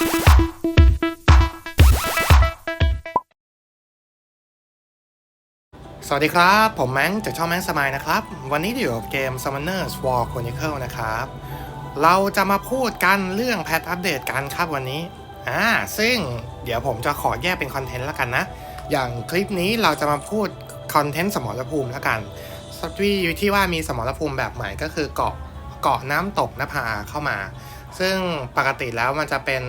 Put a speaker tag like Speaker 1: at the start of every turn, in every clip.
Speaker 1: สวัสดีครับ ผมแมงจากช่องแมงสมายนะครับ วันนี้อยู่กับเกม Summoners War Chronicle นะครับ เราจะมาพูดกันเรื่องแพทอัปเดตกันครับวันนี้ อ่า ซึ่งเดี๋ยวผมจะขอแยกเป็นคอนเทนต์แล้วกันนะ อย่างคลิปนี้เราจะมาพูดคอนเทนต์สมรภูมิแล้วกันที่ที่ว่ามีสมรภูมิแบบใหม่ก็คือเกาะเกาะน้ำตกนภาเข้ามา ซึ่งปกติแล้วมันจะเป็น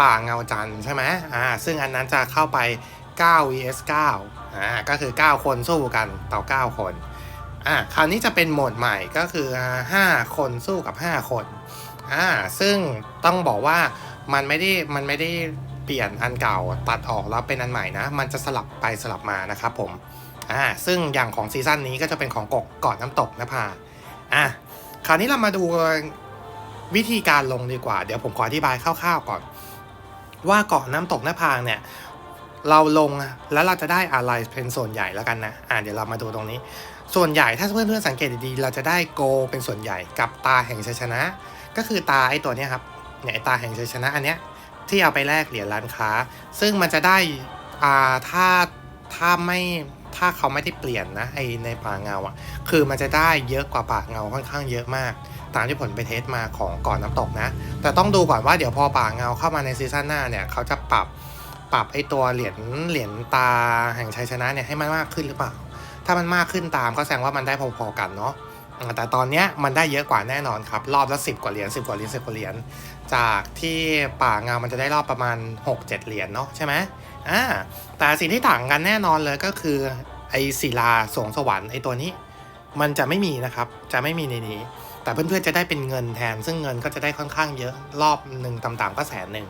Speaker 1: ป่าเงาจันใช่ไหมอ่า ซึ่งอันนั้นจะเข้าไป9 vs 9อ่า ก็คือ 9 คนสู้กันต่อ 9 คน อ่า คราวนี้จะเป็นโหมดใหม่ก็คือ 5 คนสู้กับ 5 คน อ่า ซึ่งต้องบอกว่ามันไม่ได้ มันไม่ได้เปลี่ยนอันเก่าตัดออกแล้วเป็นอันใหม่นะ มันจะสลับไปสลับมานะครับผม อ่า ซึ่งอย่างของซีซั่นนี้ก็จะเป็นของกกกาะน้ำตกนภาอะ คราวนี้เรามาดู วิธีการลงดีกว่า เดี๋ยวผมขออธิบายคร่าวๆก่อน ว่าเกาะน้ำตกหน้าพางเนี่ยเราลงแล้วเราจะได้อะไรเป็นส่วนใหญ่แล้วกันนะ อ่าเดี๋ยวเรามาดูตรงนี้ ส่วนใหญ่ถ้าเพื่อนๆสังเกตดีๆเราจะได้โกเป็นส่วนใหญ่กับตาแห่งชัยชนะ ก็คือตาไอ้ตัวนี้ครับเนี่ยตาแห่งชัยชนะอันเนี้ยที่เอาไปแลกเหรียญร้านค้า ซึ่งมันจะได้อ่าถ้าถ้าไม่ถ้าเขาไม่ได้เปลี่ยนนะไอในป่าเงาอะ คือมันจะได้เยอะกว่าป่าเงาค่อนข้างเยอะมาก ตามที่ผลไปเทสมาของก่อนน้ำตกนะ แต่ต้องดูก่อนว่าเดี๋ยวพอป่าเงาเข้ามาในซีซั่นหน้าเนี่ยเขาจะปรับปรับไอตัวเหรียญเหรียญตาแห่งชัยชนะเนี่ยให้มันมากขึ้นหรือเปล่า ถ้ามันมากขึ้นตามก็แสดงว่ามันได้พอๆกันเนาะแต่ตอนเนี้ยมันได้เยอะกว่าแน่นอนครับ รอบละสิบกว่าเหรียญสิบกว่าเหรียญสิบกว่าเหรียญจากที่ป่าเงามันจะได้รอบประมาณ 6-7 เหรียญเนาะใช่ไหมอ่าแต่สิ่งที่ต่างกันแน่นอนเลยก็คือไอศิลาสวงสวรรค์ไอตัวนี้ มันจะไม่มีนะครับจะไม่มีในนี้ แต่เพื่อนๆจะได้เป็นเงินแทน ซึ่งเงินก็จะได้ค่อนข้างเยอะรอบหนึ่งต่ำๆก็แสนหนึ่ง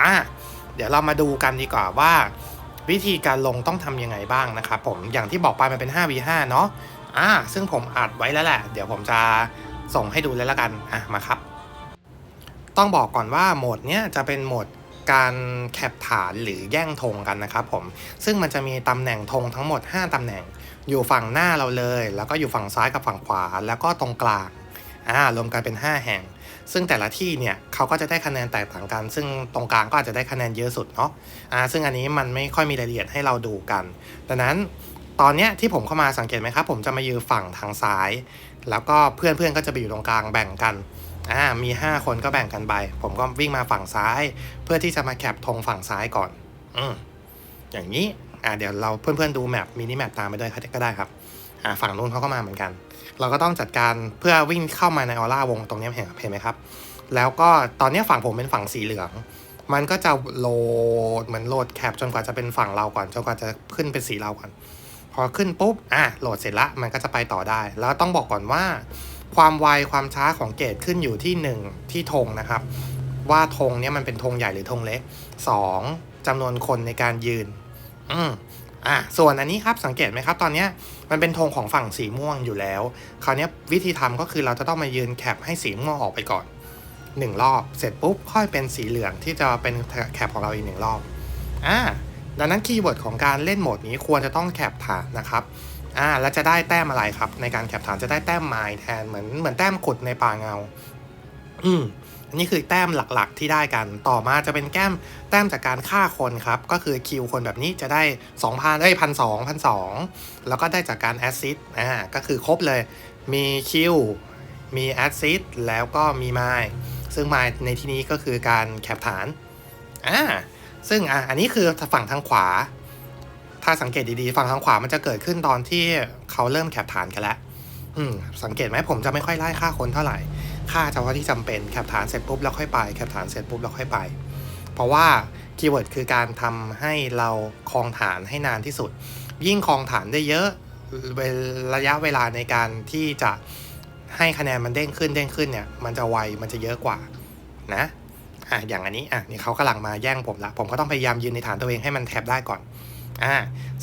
Speaker 1: อ่าเดี๋ยวเรามาดูกันดีกว่าว่า วิธีการลงต้องทำยังไงบ้างนะครับผมอย่างที่บอกไปมันเป็น 5v5 เนาะอ่าซึ่งผมอัดไว้แล้วแหละ เดี๋ยวผมจะส่งให้ดูเลยละกันอะมาครับ ต้องบอกก่อนว่าโหมดเนี้ยจะเป็นโหมดการแคปฐานหรือแย่งธงกันนะครับผม ซึ่งมันจะมีตำแหน่งธงทั้งหมด 5ตำแหน่ง อยู่ฝั่งหน้าเราเลย แล้วก็อยู่ฝั่งซ้ายกับฝั่งขวา แล้วก็ตรงกลาง อ่ารวมกันเป็น 5 แห่ง ซึ่งแต่ละที่เนี่ยเขาก็จะได้คะแนนแตกต่างกัน ซึ่งตรงกลางก็อาจจะได้คะแนนเยอะสุดเนาะอ่าซึ่งอันนี้มันไม่ค่อยมีรายละเอียดให้เราดูกัน ดังนั้นตอนเนี้ยที่ผมเข้ามาสังเกตไหมครับ ผมจะมายืนฝั่งทางซ้าย แล้วก็เพื่อนๆก็จะไปอยู่ตรงกลางแบ่งกันอ่ามี 5 คนก็แบ่งกันไป ผมก็วิ่งมาฝั่งซ้าย เพื่อที่จะมาแคปธงฝั่งซ้ายก่อน อืมอย่างนี้อ่าเดี๋ยวเราเพื่อนๆดูแมปมินิแมปตามไปด้วยก็ได้ครับ ฝั่งนู้นเขาก็มาเหมือนกัน เราก็ต้องจัดการเพื่อวิ่งเข้ามาในออร่าวงตรงนี้เห็นไหมครับ แล้วก็ตอนนี้ฝั่งผมเป็นฝั่งสีเหลือง มันก็จะโหลดเหมือนโหลดแคปจนกว่าจะเป็นฝั่งเราก่อนจนกว่าจะขึ้นเป็นสีเราก่อน พอขึ้นปุ๊บอะโหลดเสร็จละมันก็จะไปต่อได้ แล้วต้องบอกก่อนว่า ความไวความช้าของเกตขึ้นอยู่ที่ 1 ที่ธงนะครับ ว่าธงเนี้ยมันเป็นธงใหญ่หรือธงเล็ก 2. จำนวนคนในการยืน อืม อะส่วนอันนี้ครับสังเกตไหมครับ ตอนเนี้ยมันเป็นธงของฝั่งสีม่วงอยู่แล้ว คราวนี้วิธีทำก็คือเราจะต้องมายืนแคปให้สีม่วงออกไปก่อนหนึ่งรอบ เสร็จปุ๊บค่อยเป็นสีเหลืองที่จะเป็นแคปของเราอีกหนึ่งรอบอ่าดังนั้นคีย์เวิร์ดของการเล่นโหมดนี้ควรจะต้องแคปฐานนะครับอ่าแล้วจะได้แต้มอะไรครับ ในการแคปฐานจะได้แต้มไม้แทนเหมือนเหมือนแต้มขุดในป่าเงา อืม นนี้คือแต้มหลักๆ ที่ได้กัน ต่อมาจะเป็นแก้มแต้มจากการฆ่าคนครับ ก็คือคิวคนแบบนี้จะได้ 2,000เอ้ยพันสองพันสองแล้วก็ได้จากการแอซซิดอ่าก็คือครบเลย มีคิว มีแอซซิดแล้วก็มีไม้ซึ่งไม้ในที่นี้ก็คือการแคปฐานอ่าซึ่งอะอันนี้คือฝั่งทางขวา ถ้าสังเกตดีๆ ฝั่งทางขวามันจะเกิดขึ้นตอนที่เขาเริ่มแคปฐานกันแล้วอืมสังเกตไหมผมจะไม่ค่อยไล่ฆ่าคนเท่าไหร่ ฆ่าเฉพาะที่จำเป็นแคปฐานเสร็จปุ๊บแล้วค่อยไปแคปฐานเสร็จปุ๊บแล้วค่อยไป เพราะว่าคีย์เวิร์ดคือการทำให้เราคลองฐานให้นานที่สุด ยิ่งคลองฐานได้เยอะระยะเวลาในการที่จะให้คะแนนมันเด้งขึ้นเด้งขึ้นเนี่ยมันจะไวมันจะเยอะกว่านะอะอย่างอันนี้อะนี่เขากำลังมาแย่งผมละผมก็ต้องพยายามยืนในฐานตัวเองให้มันแทบได้ก่อนอ่า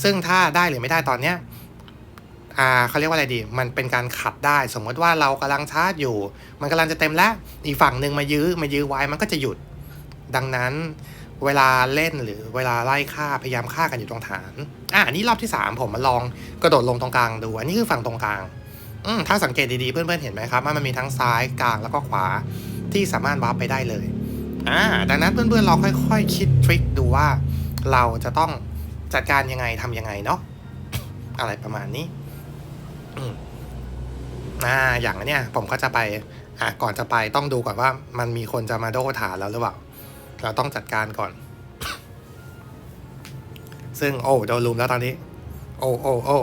Speaker 1: ซึ่งถ้าได้หรือไม่ได้ตอนเนี้ย อ่าเขาเรียกว่าอะไรดี มันเป็นการขัดได้ สมมติว่าเรากำลังชาร์จอยู่ มันกำลังจะเต็มแล้ว อีกฝั่งหนึ่งมายื้อ มายื้อไว้ มันก็จะหยุด ดังนั้นเวลาเล่นหรือเวลาไล่ฆ่าพยายามฆ่ากันอยู่ตรงฐาน อ่านนี้รอบที่ 3 ผมมาลองกระโดดลงตรงกลางดูอันนี้คือฝั่งตรงกลาง อืมถ้าสังเกตดีๆเพื่อนๆเห็นไหมครับว่ามันมีทั้งซ้ายกลางแล้วก็ขวาที่สามารถวาร์ปไปได้เลย อ่า ดังนั้นเพื่อนๆเราค่อยๆคิดทริคดูว่า เราจะต้องจัดการยังไงทำยังไงเนาะอะไรประมาณนี้ อ่าอย่างเนี้ยผมก็จะไปอะก่อนจะไปต้องดูก่อนว่ามันมีคนจะมาโดฐานแล้วหรือเปล่า เราต้องจัดการก่อน ซึ่งโอ้โดนลุมแล้วตอนนี้ โอ้โอ้โอ้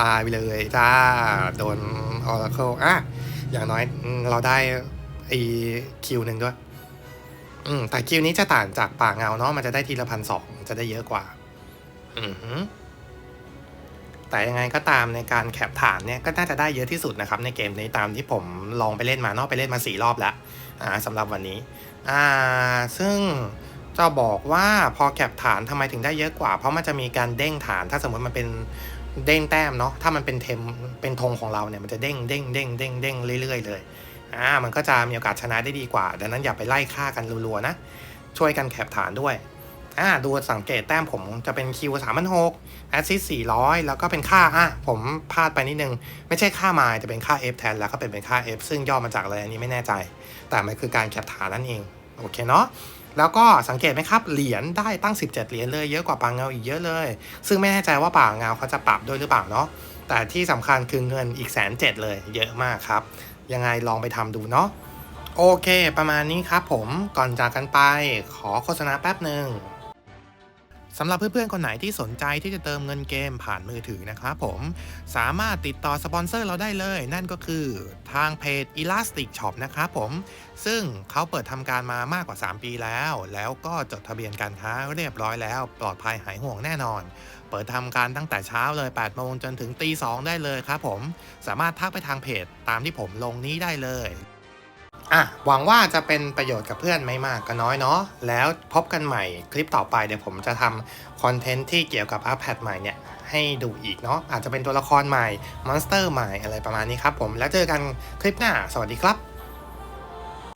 Speaker 1: ตายไปเลยจ้า โดนออร์เคิลอะอย่างน้อยเราได้ไอคิวหนึ่งด้วย อืมแต่คิวนี้จะต่างจากป่าเงาเนาะมันจะได้ทีละพันสองจะได้เยอะกว่า อือ แต่ยังไงก็ตามในการแคปฐานเนี่ยก็น่าจะได้เยอะที่สุดนะครับในเกมนี้ตามที่ผมลองไปเล่นมาเนาะไปเล่นมาสี่รอบแล้วสำหรับวันนี้อ่าซึ่งจะบอกว่าพอแคปฐานทำไมถึงได้เยอะกว่า เพราะมันจะมีการเด้งฐาน ถ้าสมมติมันเป็นเด้งแต้มเนาะถ้ามันเป็นเทมเป็นธงของเราเนี่ยมันจะเด้งเด้งเด้งเด้งเด้งเรื่อยๆเลยอ่ามันก็จะมีโอกาสชนะได้ดีกว่า ดังนั้นอย่าไปไล่ฆ่ากันรัวๆนะช่วยกันแคปฐานด้วย อ่าดูสังเกตแต้มผมจะเป็นคิวสามพันหกแอซซิสสี่ร้อยแล้วก็เป็นค่าอะผมพลาดไปนิดนึง ไม่ใช่ค่ามล์แต่เป็นค่า F แทนแล้วก็เป็นเป็นค่า F ซึ่งย่อมาจากอะไรอันนี้ไม่แน่ใจ แต่มันคือการแคปฐานนั่นเอง โอเคเนาะแล้วก็สังเกตไหมครับเหรียญได้ตั้ง 17 เหรียญเลยเยอะกว่าปางเงาอีกเยอะเลย ซึ่งไม่แน่ใจว่าปางเงาเขาจะปรับด้วยหรือเปล่าเนาะแต่ที่สำคัญคือเงินอีกแสนเจ็ดเลยเยอะมากครับ ยังไงลองไปทำดูเนาะโอเค ประมาณนี้ครับผมก่อนจากกันไปขอโฆษณาแป๊บหนึ่ง สำหรับเพื่อนๆ คนไหนที่สนใจที่จะเติมเงินเกมผ่านมือถือนะครับผมสามารถติดต่อสปอนเซอร์เราได้เลย นั่นก็คือทางเพจ Elastic Shop นะครับผมซึ่งเขาเปิดทำการมามากกว่า 3 ปีแล้ว แล้วก็จดทะเบียนการค้าเรียบร้อยแล้ว ปลอดภัยหายห่วงแน่นอน เปิดทำการตั้งแต่เช้าเลย 8 โมงจนถึงตี 2 ได้เลยครับผม สามารถทักไปทางเพจตามที่ผมลงนี้ได้เลย อะหวังว่าจะเป็นประโยชน์กับเพื่อนไม่มากก็น้อยเนาะแล้วพบกันใหม่คลิปต่อไปเดี๋ยวผมจะทำคอนเทนต์ที่เกี่ยวกับอัพแพดใหม่เนี่ยให้ดูอีกเนาะอาจจะเป็นตัวละครใหม่มอนสเตอร์ใหม่อะไรประมาณนี้ครับผมแล้วเจอกันคลิปหน้า สวัสดีครับ